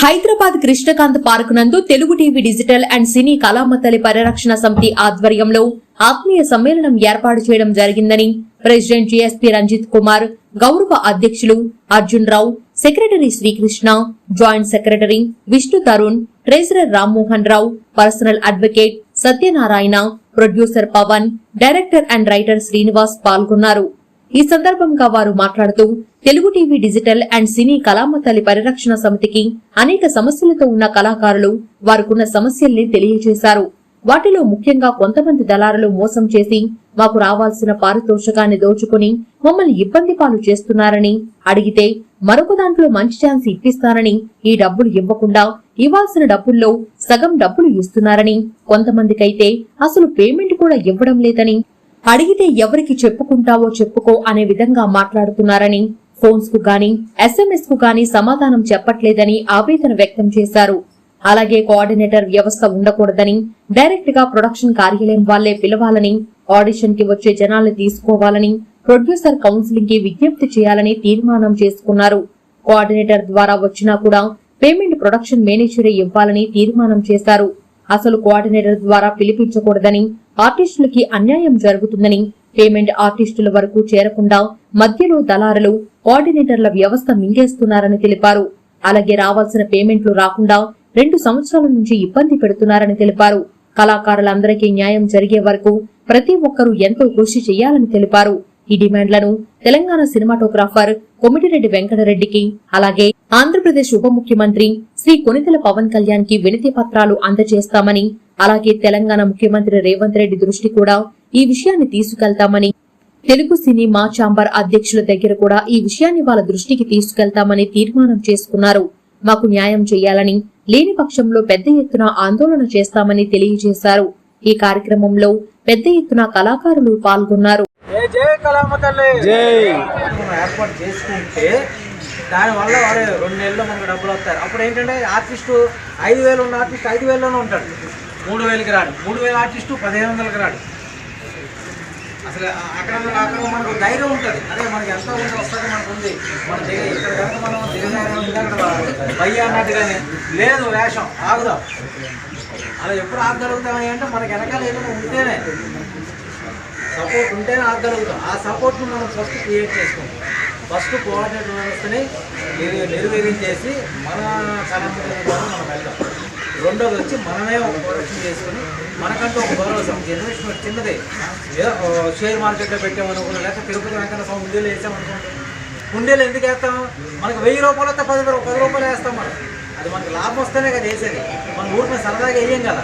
Hyderabad Krishnakanth park నందు Telugu TV digital and cine Kalamatalli Parirakshana Samithi ఆధ్వర్యంలో ఆత్మీయ సమ్మేళనం ఏర్పాటు చేయడం జరిగిందని ప్రెసిడెంట్ జీఎస్పీ రంజిత్ కుమార్ గౌరవ అధ్యక్షులు Arjun Rao secretary Srikrishna joint secretary Vishnu Tarun treasurer Rammohan Rao personal advocate Satyanarayana producer Pavan director and writer Srinivas పాల్గొన్నారు. ఈ సందర్భంగా వారు మాట్లాడుతూ Telugu TV digital and cine Kalamatalli Parirakshana సమితికి అనేక సమస్యలతో ఉన్న కళాకారులు వారికున్న సమస్యల్ని తెలియజేశారు. వాటిలో ముఖ్యంగా కొంతమంది దళారులు మోసం చేసి మాకు రావాల్సిన పారితోషకాన్ని దోచుకుని మమ్మల్ని ఇబ్బంది పాలు చేస్తున్నారని అడిగితే మరొక దాంట్లో మంచి ఛాన్స్ ఇప్పిస్తారని ఈ డబ్బులు ఇవ్వకుండా ఇవ్వాల్సిన డబ్బుల్లో సగం డబ్బులు ఇస్తున్నారని కొంతమందికైతే అసలు పేమెంట్ కూడా ఇవ్వడం లేదని అడిగితే ఎవరికి చెప్పుకుంటావో చెప్పుకో అనే విధంగా మాట్లాడుతున్నారని ఫోన్స్కు గాని ఎస్ఎంఎస్కు గాని సమాధానం చెప్పట్లేదని ఆవేదన వ్యక్తం చేశారు. అలాగే కోఆర్డినేటర్ వ్యవస్థ ఉండకూడదని డైరెక్ట్గా ప్రొడక్షన్ కార్యాలయం వాళ్ళే పిలవాలని ఆడిషన్కి వచ్చే జనాల్ని తీసుకోవాలని ప్రొడ్యూసర్ కౌన్సిలింగ్కి విజ్ఞప్తి చేయాలని తీర్మానం చేసుకున్నారు. కోఆర్డినేటర్ ద్వారా వచ్చినా కూడా పేమెంట్ ప్రొడక్షన్ మేనేజరే ఇవ్వాలని తీర్మానం చేశారు. అసలు కోఆర్డినేటర్ ద్వారా పిలిపించకూడదని ఆర్టిస్టులకి అన్యాయం జరుగుతుందని పేమెంట్ ఆర్టిస్టుల వరకు చేరకుండా మధ్యలో దళారులు కోఆర్డినేటర్ల వ్యవస్థ మింగేస్తున్నారని తెలిపారు. అలాగే రావాల్సిన పేమెంట్లు రాకుండా రెండు సంవత్సరాల నుంచి ఇబ్బంది పెడుతున్నారని తెలిపారు. కళాకారులందరికీ న్యాయం జరిగే వరకు ప్రతి ఒక్కరూ ఎంతో కృషి చేయాలని తెలిపారు. ఈ డిమాండ్లను తెలంగాణ సినిమాటోగ్రాఫర్ కొమిటిరెడ్డి వెంకటరెడ్డికి అలాగే ఆంధ్రప్రదేశ్ ఉప ముఖ్యమంత్రి శ్రీ కొనితెల పవన్ కళ్యాణ్కి వినతి పత్రాలు అందజేస్తామని అలాగే తెలంగాణ ముఖ్యమంత్రి రేవంత్ రెడ్డి దృష్టి కూడా ఈ విషయాన్ని తీసుకెళ్తామని తెలుగు సినిమా ఛాంబర్ అధ్యక్షుల దగ్గర కూడా ఈ విషయాన్ని వాళ్ళ దృష్టికి తీసుకెళ్తామని తీర్మానం చేసుకున్నారు. మాకు న్యాయం చేయాలని లేని పక్షంలో పెద్ద ఎత్తున ఆందోళన చేస్తామని తెలియజేశారు. ఈ కార్యక్రమంలో పెద్ద ఎత్తున కళాకారులు పాల్గొన్నారు. ఏర్పాటు చేసుకుంటే దానివల్ల రెండు నెలల్లో మనకు డబ్బులు వస్తారు. అప్పుడు ఏంటంటే ఆర్టిస్టు ఐదు వేలు ఉన్న ఆర్టిస్ట్ ఐదు వేలలోనే ఉంటాడు. మూడు వేలకి రాడు. మూడు వేల ఆర్టిస్టు పదిహేను వందలకి రాడు. అసలు అక్కడ అక్కడ మనకు ధైర్యం ఉంటుంది. అదే మనకి ఎంత ఉంది వస్తుంది మనకు ఉంది మన ఇక్కడ కనుక మనం దిగజారం భయ్య అన్నట్టుగానే. లేదు వేషం ఆగుదాం. అలా ఎప్పుడు ఆగలుగుతామని అంటే మనకి వెనకాల ఏదైనా ఉంటేనే. సపోర్ట్ ఉంటేనే ఆగలుగుతాం ఆ సపోర్ట్ను మనం ఫస్ట్ క్రియేట్ చేసుకుంటాం ఫస్ట్ కోఆర్డినేటర్ వ్యవస్థని నిర్- నిర్వహించేసి మన కళాకారుల మన రెండోది వచ్చి మనమే ఒక ప్రొడక్షన్ చేసుకుని మనకంటూ ఒక భరోసా ఇన్వెస్ట్మెంట్ చిన్నదే. ఏదో షేర్ మార్కెట్లో పెట్టామనుకున్నా లేకపోతే తిరుపతి వెంకన్న స్వామి ఉండేలు వేసామనుకోండి ఉండేలు ఎందుకు వేస్తాం? మనకు వెయ్యి రూపాయలు వస్తే పది పది రూపాయలు వేస్తాం మనం. అది మనకు లాభం వస్తేనే కదా వేసేది. మన ఊరిని సరదాగా వేయం కదా.